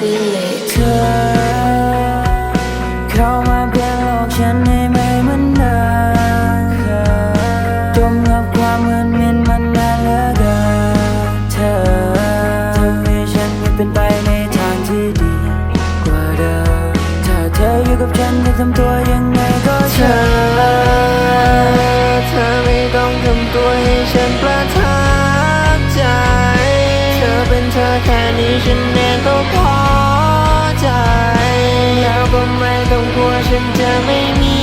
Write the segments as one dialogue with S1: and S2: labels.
S1: เธอ เข้ามาเปลี่ยนโลกฉันให้ไม่เหมือนเดิมจมกับความมืดมิดมันนานเหลือเกินเธอทำให้ฉันไม่เป็นไปในทางที่ดีกว่าเดิมถ้าเธออยู่กับฉันจะทำตัวยังไงก็เชิญเธอไม่ต้องทำตัวให้ฉันประทับใจ เธอเป็นเธอแค่นี้ฉัน ไม่มี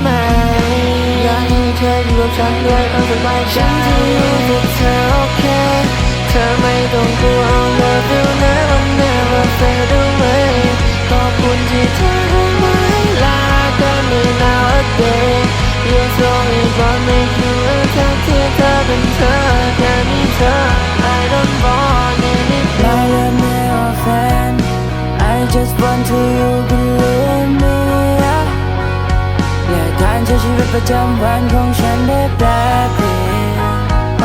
S1: ไหมอยากให้เธออยู่กับฉันด้วยความสบายใจ ช้ชีวิตประจำวันของฉันได้แปลเปลี่ยนไป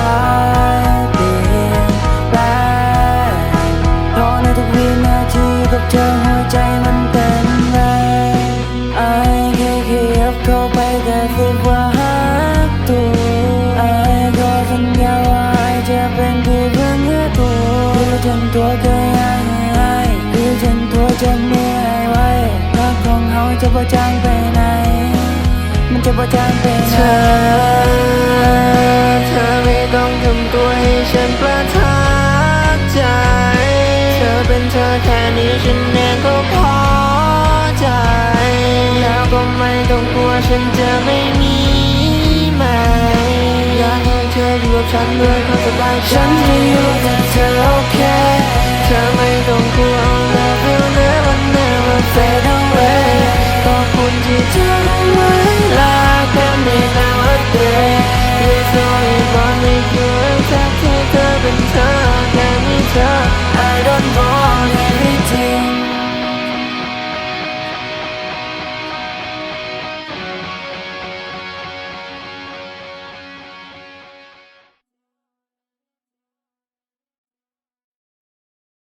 S1: เปลี่ยนแปลเพราะในทุกวินาทีกับเธอหัวใจมันเต้นแรงไอ้แค่ขยับเข้าไปกระซิบว่าหักตัวไอ้ก็สัญญาว่าไอ้จะเป็นผู้เพื่อนให้ตัวคือจนตัวเคยให้ให้คือจนตัวจะไม่ให้ไว้รักของเขาจะบ่จางไป ไหนมันจะบ่จางไปเธอ เธอไม่ต้องทำตัวให้ฉันประทับใจ เธอเป็นเธอแค่นี้ฉันเองก็พอใจ แล้วก็ไม่ต้องกลัวฉันจะไม่มีใหม่อยากให้เธออยู่กับฉันด้วยความสบายฉันจะอยู่กับเธอโอเค เธอไม่ต้องกลัว I'll love you never never fade away ขอบคุณที่เธอให้ไว้